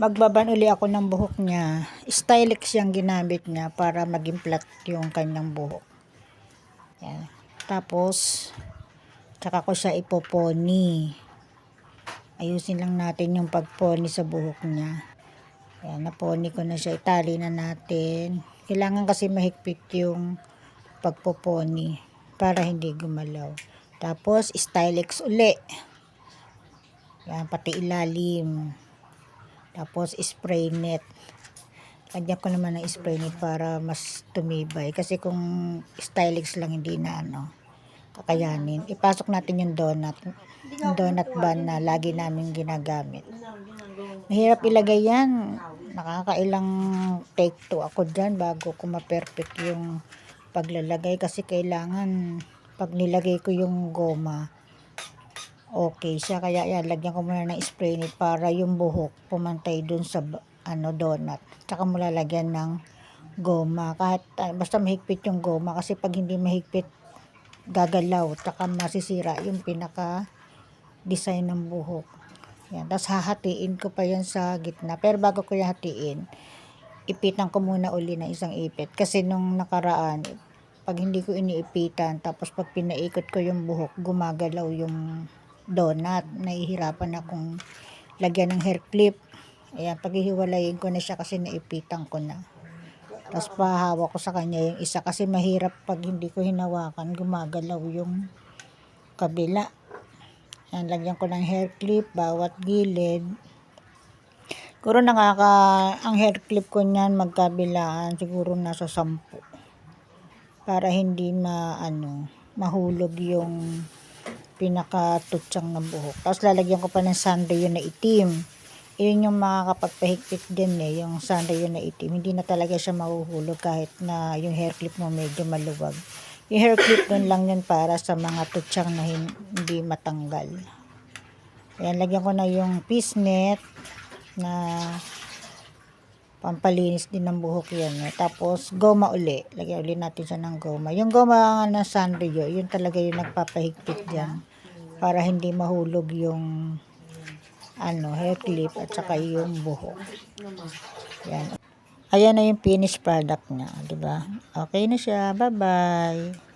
magbaban uli ako ng buhok niya. Stylex yung ginamit niya para maging flat yung kanyang buhok. Yan. Tapos, tsaka ko siya ipoponi. Ayusin lang natin yung pagponi sa buhok niya. Yan, naponi ko na siya. Itali na natin. Kailangan kasi mahigpit yung pagpoponi para hindi gumalaw. Tapos, stylex uli. Yan, pati ilalim. Tapos, spray net. Lagyan ko naman ng spray net para mas tumibay. Kasi kung stylex lang, hindi na ano, kakayanin. Ipasok natin yung donut. Yung donut bun na lagi namin ginagamit. Mahirap ilagay yan. Nakakailang take two ako dyan bago ko ma-perfect yung paglalagay. Kasi kailangan pag nilagay ko yung goma, okay siya. Kaya yan, lagyan ko muna ng spray net para yung buhok pumantay dun sa ano donut. Tsaka mo lalagyan ng goma. Kahit ah, basta mahigpit yung goma kasi pag hindi mahigpit gagalaw. Tsaka masisira yung pinaka design ng buhok. Yan. Tapos hahatiin ko pa yan sa gitna. Pero bago ko yung hatiin, ipitan ko muna uli ng isang ipit. Kasi nung nakaraan, pag hindi ko iniipitan, tapos pag pinaikot ko yung buhok, gumagalaw yung donut. Nahihirapan akong lagyan ng hair clip. Ayan, paghihiwalayin ko na siya kasi naipitan ko na. Tapos pahawak ko sa kanya yung isa kasi mahirap pag hindi ko hinawakan, gumagalaw yung kabila. Ayan, lagyan ko ng hair clip, bawat gilid. Siguro nakaka, ang hair clip ko niyan magkabilaan, siguro nasa sampu. Para hindi ma, ano, mahulog yung pinakatutsang ng buhok. Tapos lalagyan ko pa ng sundayo na itim. Yun yung makakapagpahigpit din eh, yung sundayo na itim. Hindi na talaga siya mahuhulog kahit na yung hair clip mo medyo maluwag. Yung hair clip dun lang yun para sa mga tutsang na hin- hindi matanggal. Ayan, lagyan ko na yung piece net na pampalinis din ng buhok yan. Eh. Tapos, goma uli. Lagyan uli natin siya ng goma. Yung goma ng Sanrio, yun talaga yung nagpapahigpit dyan. Para hindi mahulog yung ano, hair clip at saka yung buhok. Yan. Ayan na yung finished product niya, di ba? Okay na siya. Bye-bye.